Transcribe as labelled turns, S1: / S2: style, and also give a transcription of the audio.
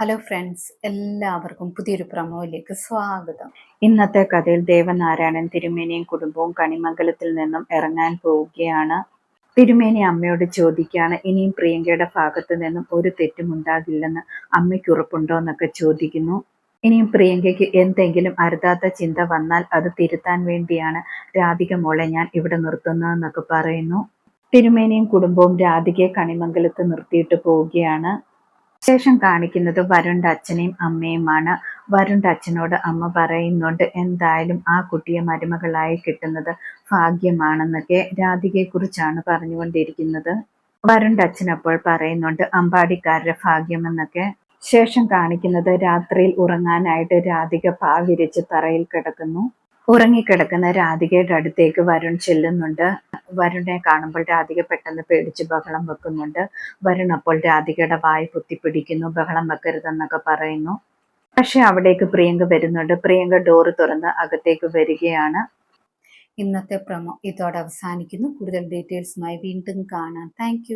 S1: Hello friends എല്ലാവർക്കും പുതിയൊരു പ്രമോയിലേക്ക് സ്വാഗതം.
S2: ഇന്നത്തെ കഥയിൽ ദേവനാരായണൻ തിരുമേനിയും കുടുംബവും കണിമംഗലത്തിൽ നിന്നും ഇറങ്ങാൻ പോവുകയാണ്. തിരുമേനി അമ്മയോട് ചോദിക്കുകയാണ് ഇനിയും പ്രിയങ്കയുടെ ഭാഗത്തു നിന്നും ഒരു തെറ്റും ഉണ്ടാകില്ലെന്ന് അമ്മയ്ക്ക് ഉറപ്പുണ്ടോ എന്നൊക്കെ ചോദിക്കുന്നു. ഇനിയും പ്രിയങ്കയ്ക്ക് എന്തെങ്കിലും അരുതാത്ത ചിന്ത വന്നാൽ അത് തിരുത്താൻ വേണ്ടിയാണ് രാധിക മോളെ ഞാൻ ഇവിടെ നിർത്തുന്നതെന്നൊക്കെ പറയുന്നു. തിരുമേനിയും കുടുംബവും രാധികയെ കണിമംഗലത്ത് നിർത്തിയിട്ട് പോവുകയാണ്. ശേഷം കാണിക്കുന്നത് വരുണ്ട അച്ഛനെയും അമ്മയുമാണ്. വരുണ്ട അച്ഛനോട് അമ്മ പറയുന്നുണ്ട് എന്തായാലും ആ കുട്ടിയെ മരുമകളായി കിട്ടുന്നത് ഭാഗ്യമാണെന്നൊക്കെ രാധികയെക്കുറിച്ചാണ് പറഞ്ഞുകൊണ്ടിരിക്കുന്നത്. വരുണ്ട അച്ഛൻ അപ്പോൾ പറയുന്നുണ്ട് അമ്പാടിക്കാരുടെ ഭാഗ്യമെന്നൊക്കെ. ശേഷം കാണിക്കുന്നത് രാത്രിയിൽ ഉറങ്ങാനായിട്ട് രാധിക പാവിരിച്ച് തറയിൽ കിടക്കുന്നു. ഉറങ്ങിക്കിടക്കുന്ന രാധികയുടെ അടുത്തേക്ക് വരുൺ ചെല്ലുന്നുണ്ട്. വരുണിനെ കാണുമ്പോൾ രാധിക പെട്ടെന്ന് പേടിച്ച് ബഹളം വെക്കുന്നുണ്ട്. വരുൺ അപ്പോൾ രാധികയുടെ വായ് കുത്തിപ്പിടിക്കുന്നു. ബഹളം വെക്കരുതെന്നൊക്കെ പറയുന്നു. പക്ഷെ അവിടേക്ക് പ്രിയങ്ക വരുന്നുണ്ട്. പ്രിയങ്ക ഡോറ് തുറന്ന് അകത്തേക്ക് വരികയാണ്.
S1: ഇന്നത്തെ പ്രമോ ഇതോടെ അവസാനിക്കുന്നു. കൂടുതൽ ഡീറ്റെയിൽസുമായി വീണ്ടും കാണാം. താങ്ക്